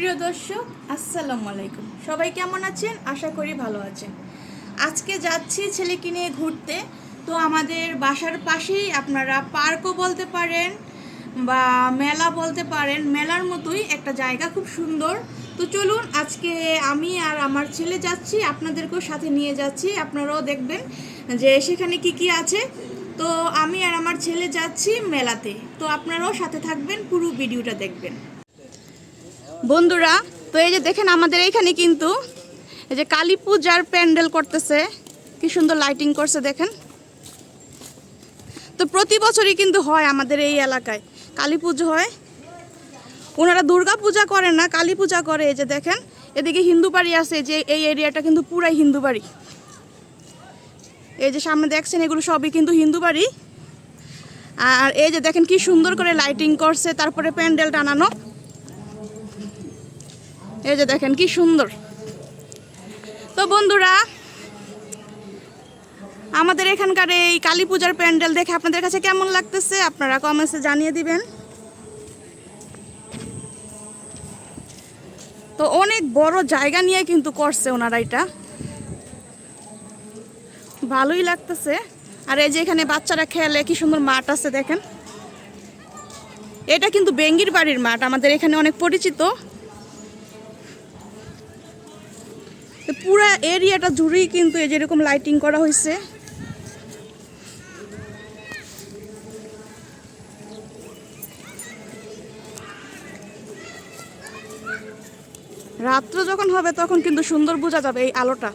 প্রিয় দর্শক, আসসালামু আলাইকুম। সবাই কেমন আছেন? আশা করি ভালো আছেন। আজকে যাচ্ছি ছেলেকে নিয়ে ঘুরতে। তো আমাদের বাসার পাশেই আপনারা পার্কও বলতে পারেন বা মেলা বলতে পারেন। মেলার মতোই একটা জায়গা, খুব সুন্দর। তো চলুন, আজকে আমি আর আমার ছেলে যাচ্ছি, আপনাদেরকেও সাথে নিয়ে যাচ্ছি। আপনারাও দেখবেন যে সেখানে কি কি আছে। তো আমি আর আমার ছেলে যাচ্ছি মেলাতে। তো আপনারাও সাথে থাকবেন, পুরো ভিডিওটা দেখবেন। বন্ধুরা, তো এই যে দেখেন আমাদের এখানে কিন্তু এই যে কালী পূজার প্যান্ডেল করতেছে। কি সুন্দর লাইটিং করছে দেখেন। তো প্রতি বছরই কিন্তু হয় আমাদের এই এলাকায়। কালী পুজো হয়। ওনারা দুর্গা পূজা করে না, কালী পূজা করে। এই যে দেখেন, এদিকে হিন্দু বাড়ি আছে, যে এই এরিয়াটা কিন্তু পুরাই হিন্দু বাড়ি। এই যে সামনে দেখছেন, এগুলো সবই কিন্তু হিন্দু বাড়ি। আর এই যে দেখেন কি সুন্দর করে লাইটিং করছে, তারপরে প্যান্ডেল টানানো। এই যে দেখেন কি সুন্দর। তো বন্ধুরা, আমাদের এখানকার এই কালী পূজার প্যান্ডেল দেখে আপনাদের কাছে কেমন লাগতেছে? আপনারা কমেন্টসে জানিয়ে দিবেন। তো অনেক বড় জায়গা নিয়ে কিন্তু করছে ওনারা এটা। ভালোই লাগতেছে। আর এই যে এখানে বাচ্চারা খেলে, কি সুন্দর মাঠ আছে দেখেন। এটা কিন্তু বেঙ্গির বাড়ির মাঠ, আমাদের এখানে অনেক পরিচিত তো পুরা এরিয়াটা জুড়েই কিন্তু এই যেরকম লাইটিং করা হয়েছে। রাত্র যখন হবে তখন কিন্তু সুন্দর বোঝা যাবে এই আলোটা।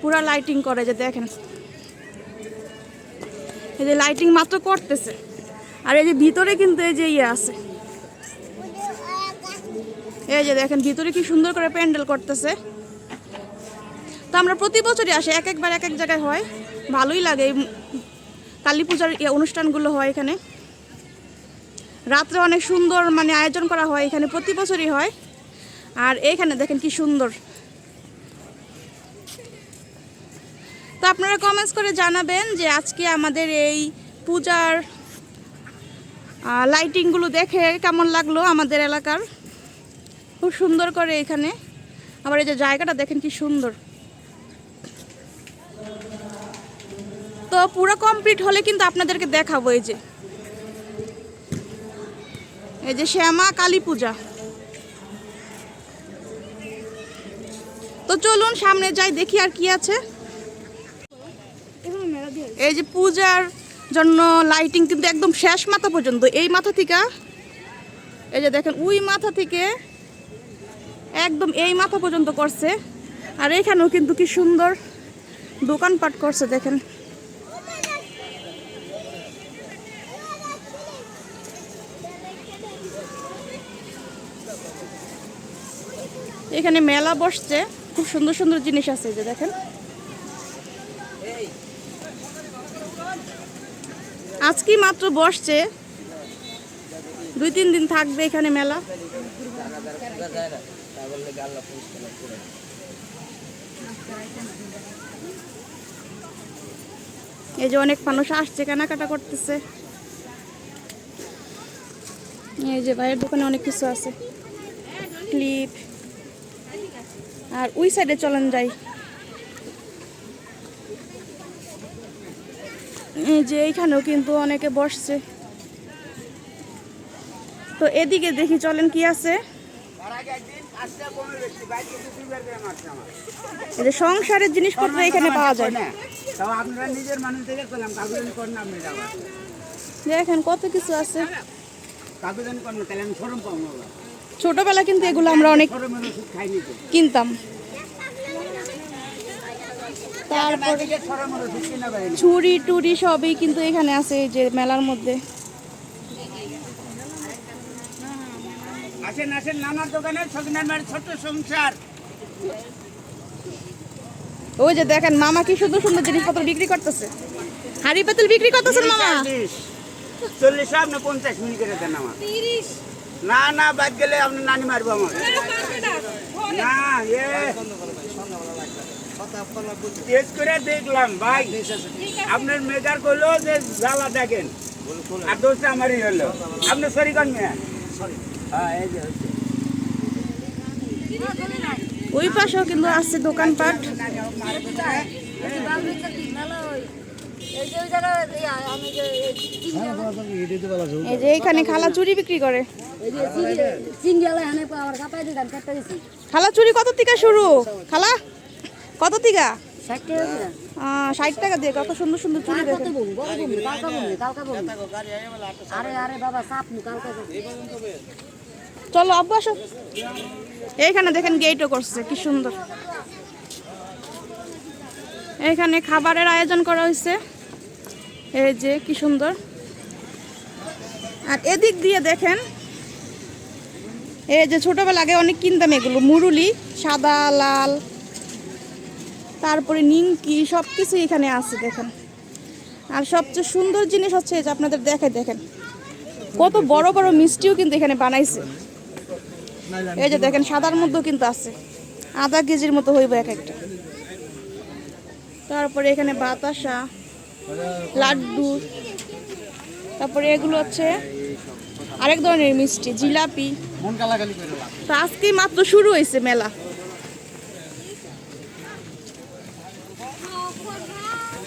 পুরা লাইটিং করে যে দেখেন। এই যে লাইটিং মাত্র করতেছে। আর এই যে ভিতরে কিন্তু এই যে ইয়ে আছে। এই যে দেখেন, ভিতরে কি সুন্দর করে প্যান্ডেল করতেছে। তো আমরা প্রতি বছরই আসি, এক একবার এক এক জায়গায় হয়। ভালোই লাগে কালী পূজার অনুষ্ঠানগুলো হয় এখানে। রাত্রে অনেক সুন্দর মানে আয়োজন করা হয় এখানে, প্রতি বছরই হয়। আর এইখানে দেখেন কি সুন্দর। তো আপনারা কমেন্টস করে জানাবেন যে আজকে আমাদের এই পূজার লাইটিংগুলো দেখে কেমন লাগল আমাদের এলাকার। খুব সুন্দর করে এখানে। আবার এই যে জায়গাটা দেখেন কি সুন্দর। তো পুরো কমপ্লিট হলে কিন্তু আপনাদেরকে দেখাবো, এই যে। এই যে শ্যামা কালী পূজা। তো চলুন সামনে যাই, দেখি আর কি আছে। এই যে পূজার জন্য লাইটিং কিন্তু একদম শেষ মাথা পর্যন্ত। এই মাথা থেকে, এই যে দেখেন, ওই মাথা থেকে একদম এই মাথা পর্যন্ত করছে। আর এখানেও কিন্তু কি সুন্দর দোকানপাট করছে, দেখেন। এখানে মেলা বসছে। খুব সুন্দর সুন্দর জিনিস আছে যে দেখেন। আজকে মাত্র বসছে। দুই তিন দিন থাকবে এখানে মেলা। এই যে অনেক মানুষ আসছে, কেনাকাটা করতেছে। এই যে ভাইয়ের দোকানে অনেক কিছু আছে। ক্লিপ। আর ওই সাইডে চলেন যাই। এই যে এইখানেও কিন্তু অনেকে বসছে। তো এদিকে দেখি চলেন কি আছে। সংসারের জিনিসপত্র এখানে পাওয়া যায়। না দেখেন কত কিছু আছে। ছোটবেলা কিন্তু এগুলো আমরা অনেক কিনতাম। তারপর ছুরি টুরি সবই কিন্তু এখানে আছে যে মেলার মধ্যে। আসেন আসেন নানার দোকানে ছোট্ট সংসার। ওই যে দেখেন মামা কি সুন্দর সুন্দর জিনিসপত্র বিক্রি করতেছে। হাড়ি পাতিল বিক্রি করতেছেন মামা? চল্লিশ চল্লিশ আপনি পঞ্চাশ মিনিট করে দেন আমার। না না বাদ গেলে আপনি নানি মারবো আমার না এ টেস্ট করে দেখলাম ভাই। আপনার মেজার করল যে জ্বালা দেখেন। আর দোষটা আমারই হলো। আপনি সরি কন মেয়ে? হ্যাঁ। ওই পাশেও কিন্তু আছে দোকানপাট। এই যে এইখানে খালা চুরি বিক্রি করে। খালা চুরি কত থেকে শুরু? খালা কত থেকে? ষাট টাকা দিয়ে। কত সুন্দর সুন্দর চুরি আরে আরে বাবা সাপ নু কালকে চলো আব্বু আসো। এইখানে দেখেন গেটও করছে কি সুন্দর। এখানে খাবারের আয়োজন করা হয়েছে। এই যে, কি সুন্দর। আর এদিক দিয়ে দেখেন, এই যে ছোটবেলা আগে অনেক কিনতাম এগুলো, মুরুলি, সাদা, লাল, তারপরে নিমকি সব কিছু এখানে আছে দেখেন। আর সবচেয়ে সুন্দর জিনিস হচ্ছে যে, আপনাদের দেখে দেখেন, কত বড় বড় মিষ্টিও কিন্তু এখানে বানাইছে। এই যে দেখেন, সাদার মধ্যেও কিন্তু আছে। আধা কেজির মতো হইব এক একটা। তারপরে এখানে বাতাসা। লাড্ডু। তারপরে এগুলো হচ্ছে আরেক ধরনের মিষ্টি, জিলাপি। তো আজকেই মাত্র শুরু হয়েছে মেলা।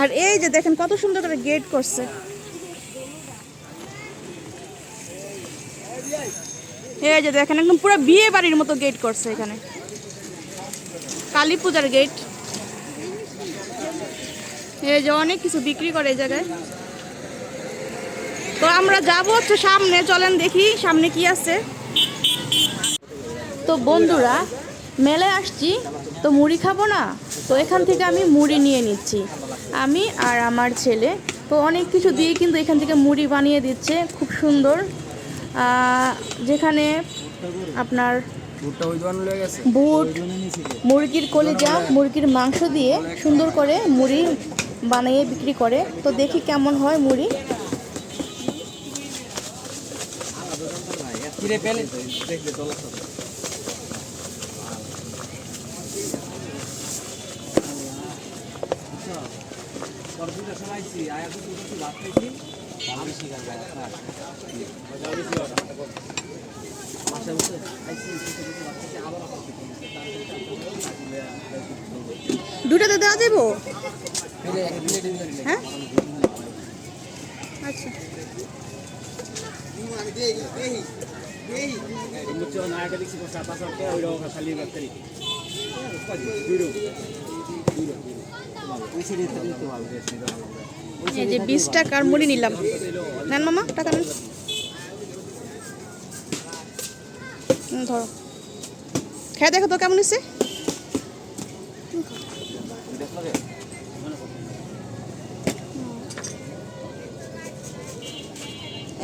আর এই যে দেখেন কত সুন্দর করে গেট করছে। এই যে দেখেন, একদম পুরো বিয়ে বাড়ির মতো গেট করছে এখানে। কালী পূজার গেট এই যে অনেক কিছু বিক্রি করে এই জায়গায়। তো আমরা যাব হচ্ছে সামনে, চলেন দেখি সামনে কি আছে। তো বন্ধুরা মেলায় আসছি, তো মুড়ি খাব না? তো এখান থেকে আমি মুড়ি নিয়ে নিচ্ছি। আমি আর আমার ছেলে, তো অনেক কিছু দিয়ে কিন্তু এখান থেকে মুড়ি বানিয়ে দিচ্ছে, খুব সুন্দর। যেখানে আপনার বুট, মুরগির কলিজা, মুরগির মাংস দিয়ে সুন্দর করে মুড়ি বানিয়ে বিক্রি করে। তো দেখি কেমন হয় মুড়ি। দুটাতে দেওয়া যাব হ্যাঁ আচ্ছা এই যে বিশ টাকার মুড়ি নিলাম। নেন মামা, টাকা নেন। ধরো। খেয়ে দেখো তো কেমন হয়েছে।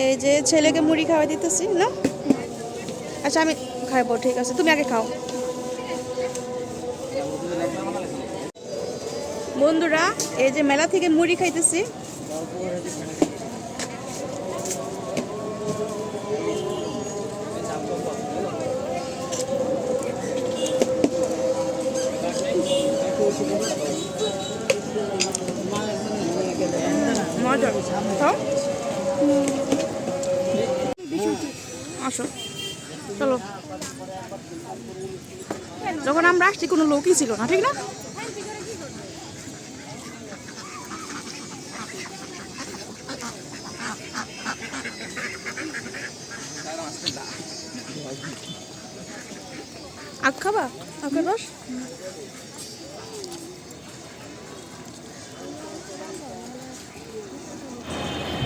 এই যে ছেলেকে মুড়ি খাওয়াই দিতেছি, না? আচ্ছা আমি খাইবো, ঠিক আছে। তুমি আগে খাও। বন্ধুরা, এই যে মেলা থেকে মুড়ি খাইতেছি। মজা। খাও। আসো। চলো। যখন আমরা আসছি, কোনো লোকই ছিল না, ঠিক না?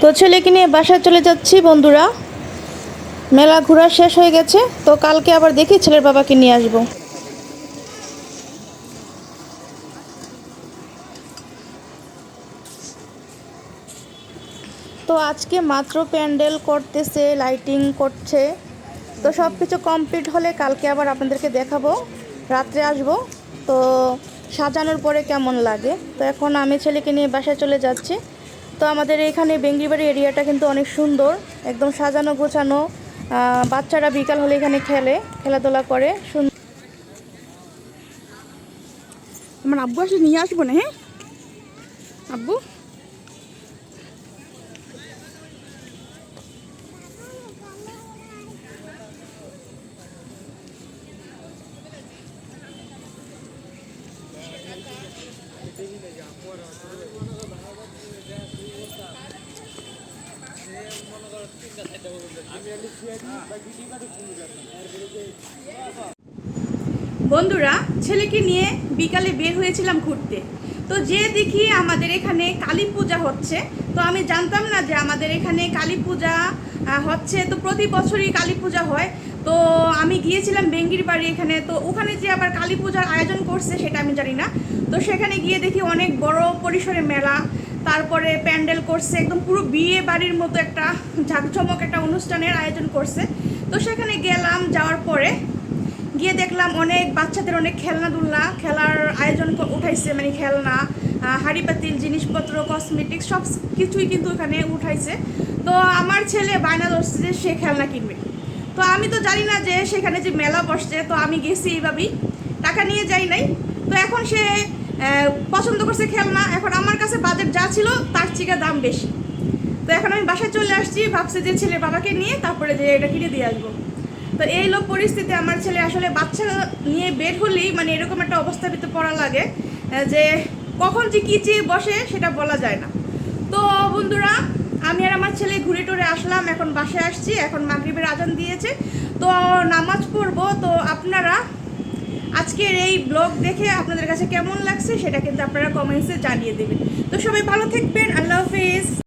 তো ছেলেকে নিয়ে বাসায় চলে যাচ্ছি বন্ধুরা। মেলা ঘোরা শেষ হয়ে গেছে, তো কালকে আবার দেখি ছেলের বাবাকে নিয়ে আসব। তো আজকে মাত্র প্যান্ডেল করতেছে, লাইটিং করছে, তো সব কিছু কমপ্লিট হলে কালকে আবার আপনাদেরকে দেখাবো, রাত্রে আসব, তো সাজানোর পরে কেমন লাগে? তো এখন আমি ছেলেকে নিয়ে বাসায় চলে যাচ্ছি। তো আমাদের এখানে বেঙ্গিবাড়ি এরিয়াটা কিন্তু অনেক সুন্দর, একদম সাজানো গোছানো বাচ্চারা বিকাল হলে এখানে খেলে, খেলাধুলা করে। আমার আব্বু আসলে নিয়ে আসব না হ্যাঁ? আব্বু? বন্ধুরা, ছেলেকে নিয়ে বিকালে বের হয়েছিলাম ঘুরতে। তো যে দেখি আমাদের এখানে কালী পূজা হচ্ছে, তো আমি জানতাম না যে আমাদের এখানে কালী পূজা হচ্ছে। তো প্রতি বছরই কালী পূজা হয়। তো আমি গিয়েছিলাম বেঙ্গির বাড়ি এখানে। তো ওখানে যে আবার কালী পূজার আয়োজন করছে সেটা আমি জানি না। তো সেখানে গিয়ে দেখি অনেক বড় পরিসরে মেলা তারপরে প্যান্ডেল করছে, একদম পুরো বিয়ে বাড়ির মতো একটা ঝাঁকঝমক একটা অনুষ্ঠানের আয়োজন করছে। তো সেখানে গেলাম, যাওয়ার পরে গিয়ে দেখলাম অনেক বাচ্চাদের অনেক খেলনাধুলা, খেলার আয়োজন উঠাইছে মানে খেলনা হাঁড়ি পাতিল জিনিসপত্র কসমেটিক্স সব কিছুই কিন্তু এখানে উঠাইছে। তো আমার ছেলে বায়না ধরছে যে সে খেলনা কিনবে। তো আমি তো জানি না যে সেখানে যে মেলা বসছে, তো আমি গেছি এইভাবেই। টাকা নিয়ে যাই নাই। তো এখন সে পছন্দ করছে খেলনা। এখন আমার কাছে বাজেট যা ছিল, তার থেকে দাম বেশি। তো এখন আমি বাসায় চলে আসছি, ভাবছি যে ছেলে বাবাকে নিয়ে তারপরে যে এটা কিনে দিয়ে আসব। তো এই লোক পরিস্থিতি, আমার ছেলে আসলে বাচ্চা নিয়ে বের হলেই মানে এরকম একটা অবস্থার ভিতরে পড়া লাগে যে কখন যে কী চেয়ে বসে সেটা বলা যায় না। তো বন্ধুরা, আমি আর আমার ছেলে ঘুরে টুরে আসলাম, এখন বাসায় আসছি, এখন মাগরিবের আজান দিয়েছে। তো নামাজ পড়ব, তো আপনারা আজকের এই ব্লগ দেখে আপনাদের কাছে কেমন লাগছে সেটা কিন্তু আপনারা কমেন্টসে জানিয়ে দেবেন। তো সবাই ভালো থাকবেন। আল্লাহ হাফিজ।